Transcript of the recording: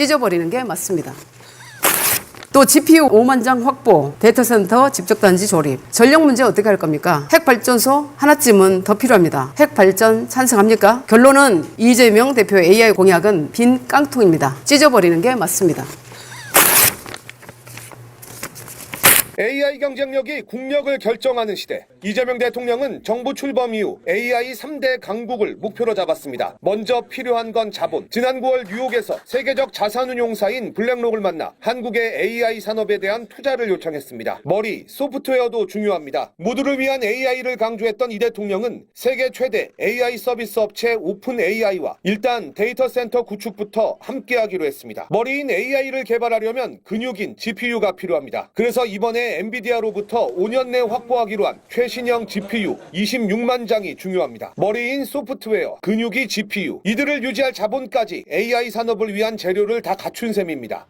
찢어버리는 게 맞습니다. 또 GPU 5만 장 확보, 데이터 센터 집적 단지 조립. 전력 문제 어떻게 할 겁니까? 핵 발전소 하나쯤은 더 필요합니다. 핵 발전 찬성합니까? 결론은 이재명 대표 AI 공약은 빈 깡통입니다. 찢어버리는 게 맞습니다. AI 경쟁력이 국력을 결정하는 시대. 이재명 대통령은 정부 출범 이후 AI 3대 강국을 목표로 잡았습니다. 먼저 필요한 건 자본. 지난 9월 뉴욕에서 세계적 자산운용사인 블랙록을 만나 한국의 AI 산업에 대한 투자를 요청했습니다. 머리, 소프트웨어도 중요합니다. 모두를 위한 AI를 강조했던 이 대통령은 세계 최대 AI 서비스 업체 오픈 AI와 일단 데이터 센터 구축부터 함께하기로 했습니다. 머리인 AI를 개발하려면 근육인 GPU가 필요합니다. 그래서 엔비디아로부터 5년 내 확보하기로 한 최신형 GPU 26만 장이 중요합니다. 머리인 소프트웨어, 근육이 GPU, 이들을 유지할 자본까지 AI 산업을 위한 재료를 다 갖춘 셈입니다.